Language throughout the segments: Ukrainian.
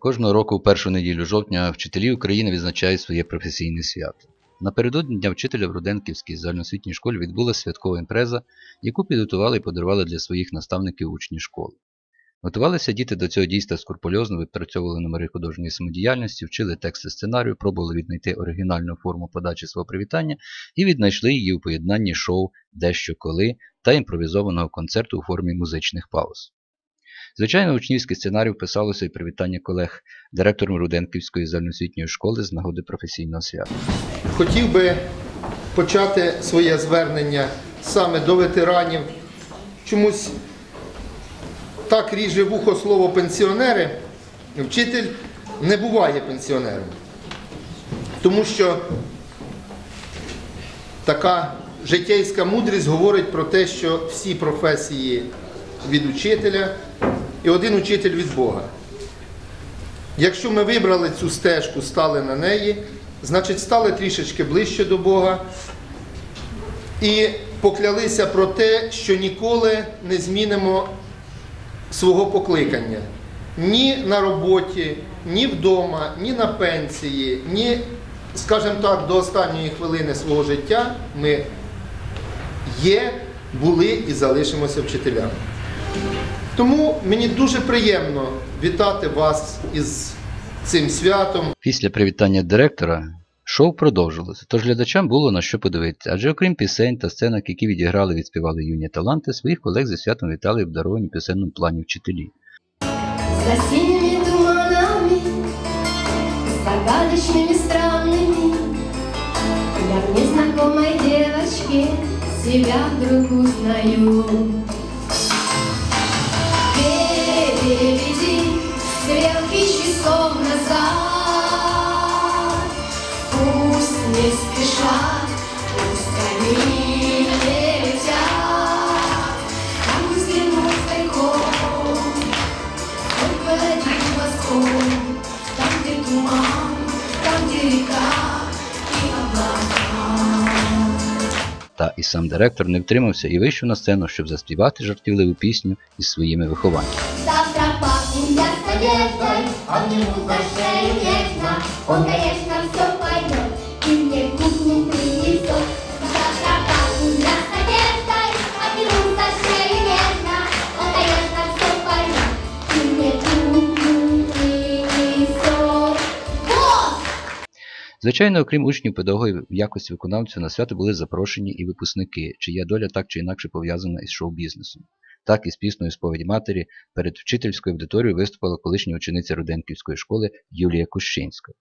Кожного року у першу неділю жовтня вчителі України відзначають своє професійне свято. Напередодні Дня вчителя в Руденківській загальноосвітній школі відбулася святкова імпреза, яку підготували і подарували для своїх наставників учні школи. Готувалися діти до цього дійства скрупульозно, випрацьовували номери художньої самодіяльності, вчили тексти сценарію, пробували віднайти оригінальну форму подачі свого привітання і віднайшли її у поєднанні шоу Дещо коли та імпровізованого концерту у формі музичних пауз. Звичайно, учнівський сценарій вписалося і привітання колег директором Руденківської загальноосвітньої школи з нагоди професійного свята. Хотів би почати своє звернення саме до ветеранів. Чомусь так ріже вухо слово пенсіонери. Вчитель не буває пенсіонером. Тому що така життєйська мудрість говорить про те, що всі професії від учителя і один учитель від Бога. Якщо ми вибрали цю стежку, стали на неї, значить стали трішечки ближче до Бога і поклялися про те, що ніколи не змінимо свого покликання. Ні на роботі, ні вдома, ні на пенсії, ні, скажімо так, до останньої хвилини свого життя ми є, були і залишимося вчителями. Тому мені дуже приємно вітати вас із цим святом. Після привітання директора шоу продовжилося, тож глядачам було на що подивитися, адже окрім пісень та сценок, які відіграли відспівали юні таланти, своїх колег зі святом вітали обдаровані в пісенному плані вчителі. За синими туманами, загадочными странными, Я в незнакомой девочке себя вдруг узнаю. Та і сам директор не втримався і вийшов на сцену, щоб заспівати жартівливу пісню із своїми вихованнями. Завтра пахнет я с надеждой, обниму за шею нежно. Он, все поймет Звичайно, окрім учнів, педагогів в якості виконавців на свято були запрошені і випускники, чия доля так чи інакше пов'язана із шоу-бізнесом. Так із пісною сповідь матері перед вчительською аудиторією виступила колишня учениця Руденківської школи Юлія Кущинська.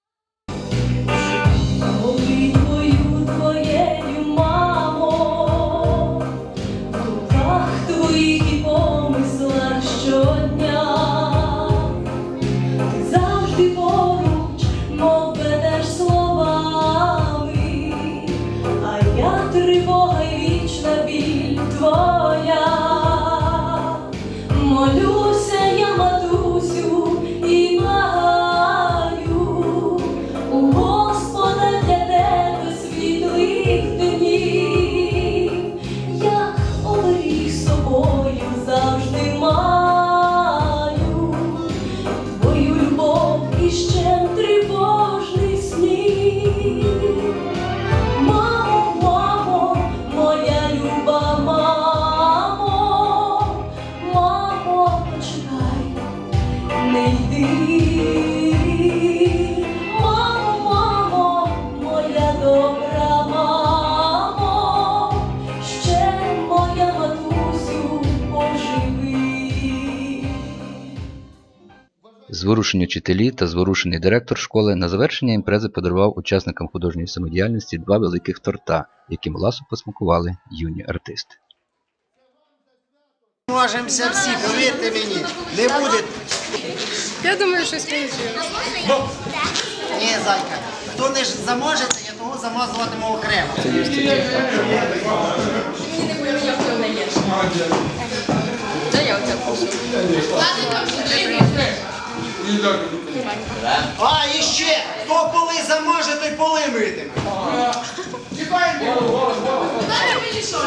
Зворушені вчителі та зворушений директор школи на завершення імпрези подарував учасникам художньої самодіяльності два великих торта, яким ласо посмакували юні артисти. Можемося всі, повірте мені, не буде. Я думаю, що спонсію. Ні, зайка. Хто не ж заможете, я того замазуватиму окремо. А, і ще, хто поли заможе, той поли митиме. Дай мені що?